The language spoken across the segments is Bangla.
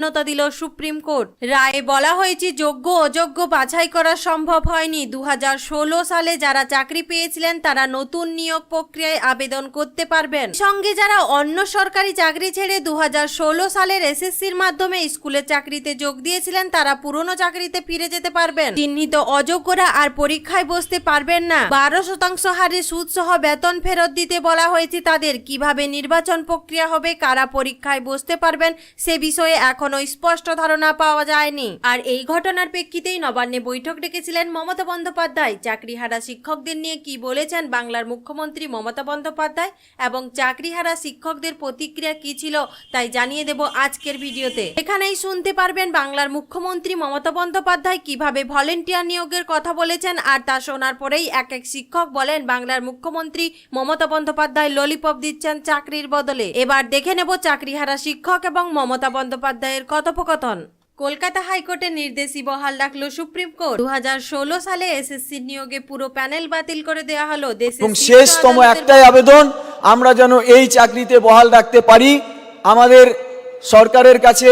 মান্যতা দিল সুপ্রিম কোর্ট। রায়ে বলা হয়েছে, যোগ্য অযোগ্য বাছাই করা সম্ভব হয়নি। দু হাজার ষোলো সালে যারা চাকরি পেয়েছিলেন, তারা নতুন নিয়োগ প্রক্রিয়ায় আবেদন করতে পারবেন। সঙ্গে যারা অন্য সরকারি চাকরি ছেড়ে দু সালের এসএসসির মাধ্যমে স্কুলের চাকরিতে যোগ দিয়েছিলেন, তারা পুরনো চাকরিতে ফিরে যেতে পারবেন। চিহ্নিত অযোগ্যরা আর পরীক্ষায় বসতে পারবেন না। বারো শতাংশ হারে সুদ সহ বেতন ফেরত দিতে বলা হয়েছে তাদের। কীভাবে নির্বাচন প্রক্রিয়া হবে, কারা পরীক্ষায় বসতে পারবেন, সে বিষয়ে এখনও স্পষ্ট ধারণা পাওয়া যায়নি। আর এই ঘটনার প্রেক্ষিতেই নবান্নে বৈঠক ডেকেছিলেন মমতা বন্দ্যোপাধ্যায়। চাকরিহারা শিক্ষকদের নিয়ে কি বলেছেন বাংলার মুখ্যমন্ত্রী মমতা বন্দ্যোপাধ্যায় এবং চাকরিহারা শিক্ষকদের প্রতিক্রিয়া কি ছিল তাই জানিয়ে দেব আজকের ভিডিওতে। এখানেই শুনতে পারবেন বাংলার মুখ্যমন্ত্রী মমতা বন্দ্যোপাধ্যায় কীভাবে ভলেন্টিয়ার নিয়োগের কথা বলেছেন আর তা শোনার পরেই এক এক শিক্ষক বলেন, বাংলার মুখ্যমন্ত্রী মমতা বন্দ্যোপাধ্যায় ললিপপ দিচ্ছেন চাকরির বদলে। এবার দেখে নেব চাকরিহারা শিক্ষক এবং মমতা বন্দ্যোপাধ্যায়ের কথোপকথন। কলকাতা হাইকোর্টের নির্দেশই বহাল রাখল সুপ্রিম কোর্ট। দু হাজার ষোলো সালে এসএসসি নিয়োগে পুরো প্যানেল বাতিল করে দেওয়া হলো দেশের এবং শেষতম একটাই আবেদন আমরা যেন এই চাকরিতে বহাল রাখতে পারি। আমাদের সরকারের কাছে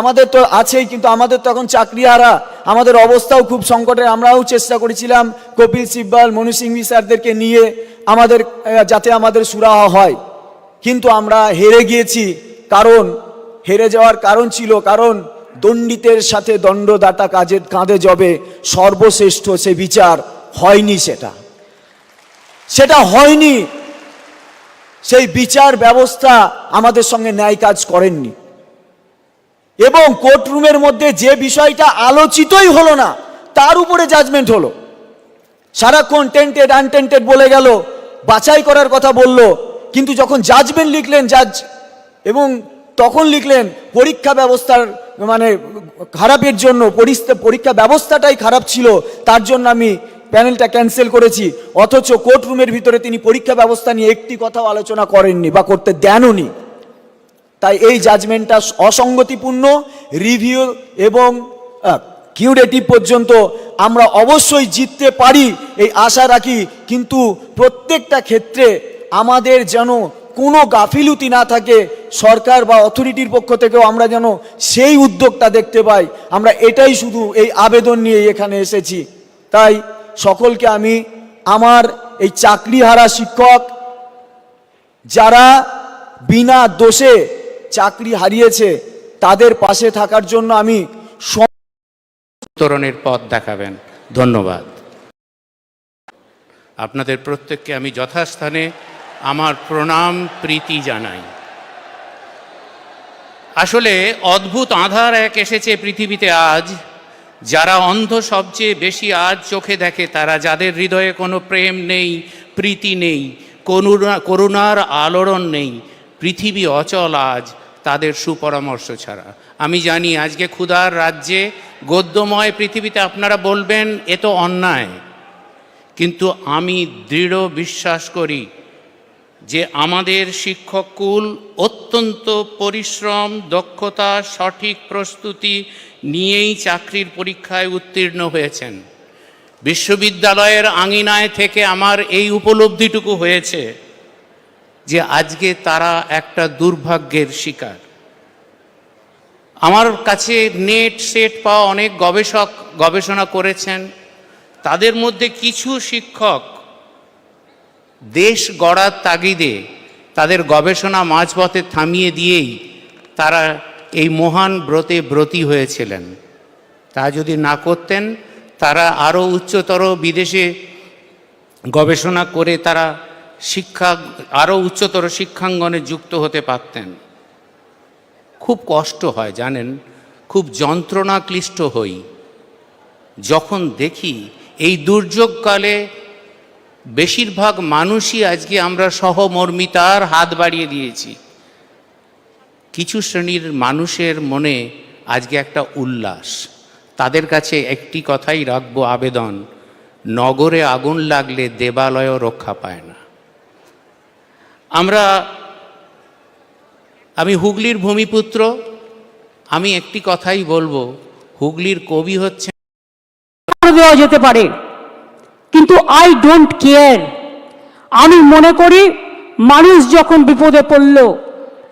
আমাদের তো আছেই কিন্তু আমাদের তখন চাকরি হারা আমাদের অবস্থাও খুব সংকটে আমরাও চেষ্টা করেছিলাম কপিল সিব্বাল মনু সিংভি স্যারদেরকে নিয়ে আমাদের যাতে আমাদের সুরাহা হয়। কিন্তু আমরা হেরে গিয়েছি কারণ হেরে যাওয়ার কারণ ছিল কারণ দণ্ডিতের সাথে দণ্ডদাতা কাজে কাঁধে যাবে সর্বশ্রেষ্ঠ সে বিচার হয়নি সেটা। সেটা হয়নি। সেই বিচার ব্যবস্থা আমাদের সঙ্গে ন্যায় কাজ করেননি। এবং কোর্টরুমের মধ্যে যে বিষয়টা আলোচিতই হলো না, তার উপরে জাজমেন্ট হলো। সারাক্ষণ টেন্টেড আনটেন্টেড বলে গেল, বাছাই করার কথা বলল, কিন্তু যখন জাজমেন্ট লিখলেন জাজ এবং তখন লিখলেন, পরীক্ষা ব্যবস্থার মানে খারাপের জন্য পরীক্ষা ব্যবস্থাটাই খারাপ ছিল, তার জন্য আমি প্যানেলটা ক্যান্সেল করেছি। অথচ কোর্টরুমের ভিতরে তিনি পরীক্ষা ব্যবস্থা নিয়ে একটি কথাও আলোচনা করেননি বা করতে দেনওনি। তাই এই জাজমেন্টটা অসঙ্গতিপূর্ণ রিভিউ এবং কিউরেটিভ পর্যন্ত আমরা অবশ্যই জিততে পারি, এই আশা রাখি। কিন্তু প্রত্যেকটা ক্ষেত্রে আমাদের যেন কোনো গাফিলতি না থাকে সরকার বা অথরিটির পক্ষ থেকেও আমরা যেন সেই উদ্যোগটা দেখতে পাই। আমরা এটাই শুধু এই আবেদন নিয়ে এখানে এসেছি। তাই সকলকে আমি আমার এই চাকরিহারা শিক্ষক যারা বিনা দোষে চাকরি হারিয়েছে, তাদের পাশে থাকার জন্য আমি উত্তরণের পথ দেখাবেন। ধন্যবাদ। আপনাদের প্রত্যেককে আমি যথাস্থানে আমার প্রণাম, প্রীতি জানাই। আসলে অদ্ভুত আধার এক এসেছে পৃথিবীতে আজ। যারা অন্ধ সবচেয়ে বেশি আজ চোখে দেখে, তারা যাদের হৃদয়ে কোনো প্রেম নেই, প্রীতি নেই, করুণা, করুণার আলোড়ন নেই, পৃথিবী অচল আজ তাদের সুপরামর্শ ছাড়া। আমি জানি আজকে ক্ষুধার রাজ্যে, গদ্যময় পৃথিবীতে আপনারা বলবেন, এ তো অন্যায়। কিন্তু আমি দৃঢ় বিশ্বাস করি যে আমাদের শিক্ষককুল অত্যন্ত পরিশ্রম, দক্ষতা, সঠিক প্রস্তুতি নিয়েই চাকরির পরীক্ষায় উত্তীর্ণ হয়েছেন। বিশ্ববিদ্যালয়ের আঙিনায় থেকে আমার এই উপলব্ধিটুকু হয়েছে যে আজকে তারা একটা দুর্ভাগ্যের শিকার। আমার কাছে নেট সেট পাওয়া অনেক গবেষক গবেষণা করেছেন। তাদের মধ্যে কিছু শিক্ষক দেশ গড়ার তাগিদে তাদের গবেষণা মাঝপথে থামিয়ে দিয়েই তারা এই মহান ব্রতে ব্রতী হয়েছিলেন। তা যদি না করতেন, তারা আরও উচ্চতর বিদেশে গবেষণা করে তারা শিক্ষা, আরও উচ্চতর শিক্ষাঙ্গনে যুক্ত হতে পারতেন। খুব কষ্ট হয়, জানেন? খুব যন্ত্রণা ক্লিষ্ট হই। যখন দেখি এই দুর্যোগকালে বেশিরভাগ মানুষই আজকে আমরা সহমর্মিতার হাত বাড়িয়ে দিয়েছি। কিছু শ্রেণির মানুষের মনে আজকে একটা উল্লাস। তাদের কাছে একটি কথাই রাখব আবেদন, নগরে আগুন লাগলে দেবালয়ও রক্ষা পায় না। আমরা, আমি হুগলির ভূমিপুত্র, আমি একটি কথাই বলব, হুগলির কবি হচ্ছে যেতে পারে। কিন্তু আই ডোন্ট কেয়ার আমি মনে করি, মানুষ যখন বিপদে পড়ল,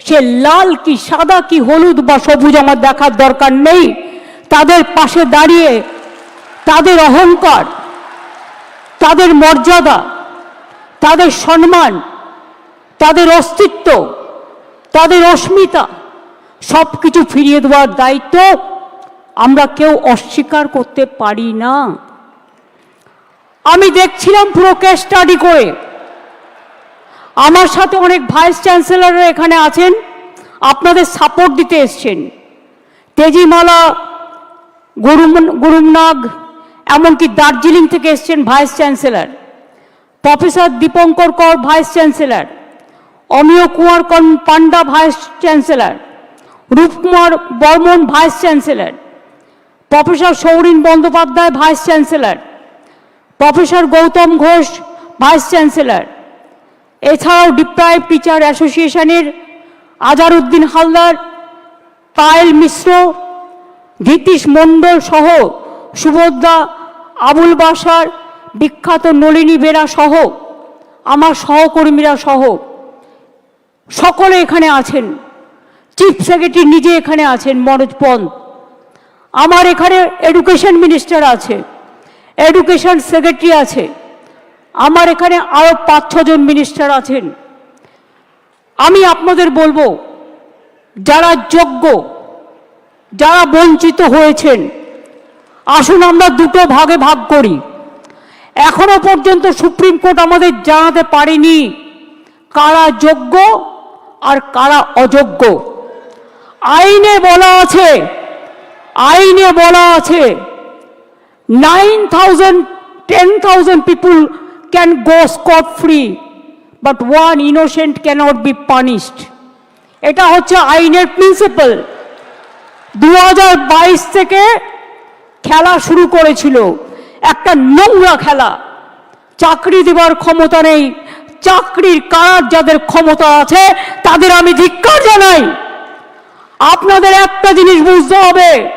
সে লাল কি, সাদা কি, হলুদ বা সবুজ আমার দেখার দরকার নেই। তাদের পাশে দাঁড়িয়ে, তাদের অহংকার, তাদের মর্যাদা, তাদের সম্মান, তাদের অস্তিত্ব, তাদের অস্মিতা সব কিছু ফিরিয়ে দেওয়ার দায়িত্ব আমরা কেউ অস্বীকার করতে পারি না। আমি দেখছিলাম পুরো কেস স্টাডি করে। আমার সাথে অনেক ভাইস চ্যান্সেলররা এখানে আছেন, আপনাদের সাপোর্ট দিতে এসছেন। তেজিমালা, গুরুম, গুরুমনাগ, এমনকি দার্জিলিং থেকে এসছেন vice chancellor professor Dipankar Kar vice chancellor Amiya Kumar Panda vice chancellor Rupkumar Barman vice chancellor professor Saurin Bandyopadhyay vice chancellor professor Gautam Ghosh, vice chancellor. এছাড়াও ডিপ্রাইভ টিচার অ্যাসোসিয়েশনের আজারউদ্দিন হালদার, পায়েল মিশ্র ধীতিশ মণ্ডল সহ সুভদ্রা আবুল বাসার বিখ্যাত নলিনী বেরা সহ, আমার সহকর্মীরা সহ। সকলে এখানে আছেন। চিফ সেক্রেটারি নিজে এখানে আছেন মনোজ পন্ত আমার এখানে এডুকেশন মিনিস্টার আছে। এডুকেশন সেক্রেটারি আছে। আমার এখানে আরও পাঁচ ছজন মিনিস্টার আছেন। আমি আপনাদের বলব, যারা যোগ্য, যারা বঞ্চিত হয়েছেন, আসুন আমরা দুটো ভাগে ভাগ করি। এখনও পর্যন্ত সুপ্রিম কোর্ট আমাদের জানাতে পারেনি কারা যোগ্য আর কারা অযোগ্য। আইনে বলা আছে, আইনে বলা আছে nine thousand ten thousand people can go scot free but one innocent cannot be punished এটা হচ্ছে আইনের প্রিন্সিপাল দু হাজার বাইশ থেকে খেলা শুরু করেছিল। একটা নোংরা খেলা। চাকরি দেবার ক্ষমতা নেই। চাকরির কারার যাদের ক্ষমতা আছে, তাদের আমি ধিক্কার জানাই। আপনাদের একটা জিনিস বুঝতে হবে।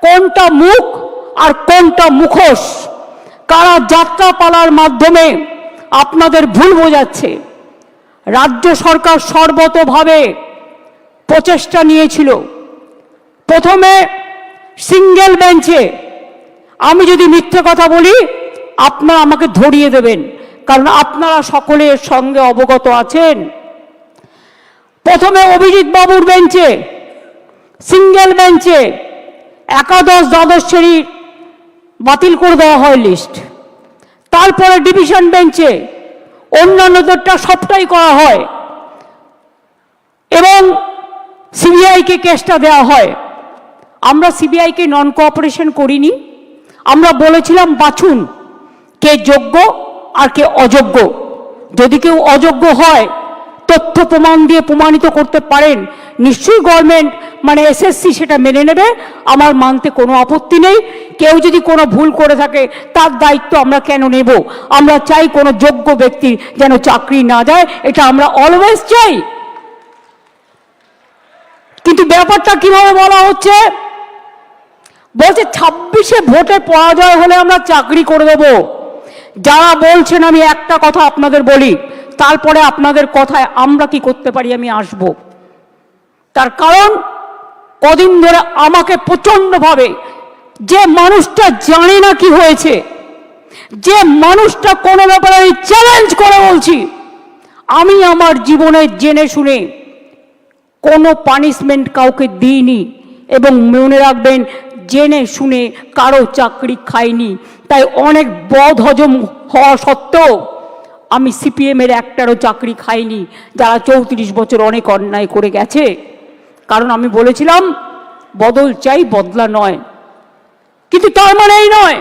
কোনটা মুখ আর কোনটা মুখোশ? কারা যাত্রাপালার মাধ্যমে আপনাদের ভুল বোঝাচ্ছে? রাজ্য সরকার সর্বতভাবে প্রচেষ্টা নিয়েছিল। প্রথমে সিঙ্গেল বেঞ্চে, আমি যদি মিথ্যে কথা বলি, আপনারা আমাকে ধরিয়ে দেবেন, কারণ আপনারা সকলের সঙ্গে অবগত আছেন। প্রথমে অভিজিৎ বাবুর বেঞ্চে, সিঙ্গেল বেঞ্চে, একাদশ দ্বাদশ শ্রেণির বাতিল করে দেওয়া হয় লিস্ট তারপরে ডিভিশন বেঞ্চে অন্যান্যদেরটা সবটাই করা হয়। এবং সিবিআইকে কেসটা দেওয়া হয়। আমরা সিবিআইকে নন কোঅপারেশন করিনি। আমরা বলেছিলাম, বাছুন, কে যোগ্য আর কে অযোগ্য। যদি কেউ অযোগ্য হয় তথ্য প্রমাণ দিয়ে প্রমাণিত করতে পারেন, নিশ্চয়ই গভর্নমেন্ট মানে এসএসসি সেটা মেনে নেবে। আমার মানতে কোনো আপত্তি নেই। কেউ যদি কোনো ভুল করে থাকে, তার দায়িত্ব আমরা কেন নেব? আমরা চাই কোনো যোগ্য ব্যক্তি যেন চাকরি না যায় এটা আমরা অলওয়েজ চাই। কিন্তু ব্যাপারটা কীভাবে বলা হচ্ছে? বলছে ছাব্বিশে ভোটে পরাজয় হলে আমরা চাকরি করে দেব। যারা বলছেন, আমি একটা কথা আপনাদের বলি তারপরে আপনাদের কথায় আমরা কি করতে পারি আমি আসব। তার কারণ, কদিন ধরে আমাকে প্রচণ্ডভাবে যে মানুষটা জানে না কি হয়েছে, যে মানুষটা কোনো ব্যাপারে আমি চ্যালেঞ্জ করে বলছি, আমি আমার জীবনে জেনে শুনে কোনো পানিশমেন্ট কাউকে দিইনি এবং মনে রাখবেন, জেনে শুনে কারও চাকরি খাইনি। তাই অনেক বদ হজম হওয়া সত্ত্বেও আমি সিপিএমের একটারও চাকরি খাইনি, যারা চৌত্রিশ বছর অনেক অন্যায় করে গেছে। কারণ আমি বলেছিলাম, বদল চাই, বদলা নয়। কিন্তু তার মানে এই নয়,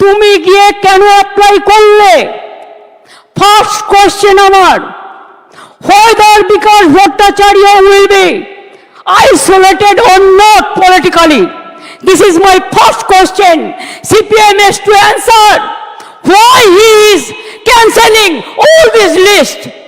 তুমি গিয়ে কেন অ্যাপ্লাই করলে? ফার্স্ট কোয়েশ্চেন আমার, whether Bikash Bhattacharya will be isolated অন্য politically this is my first question CPM has to answer why he is cancelling all this list.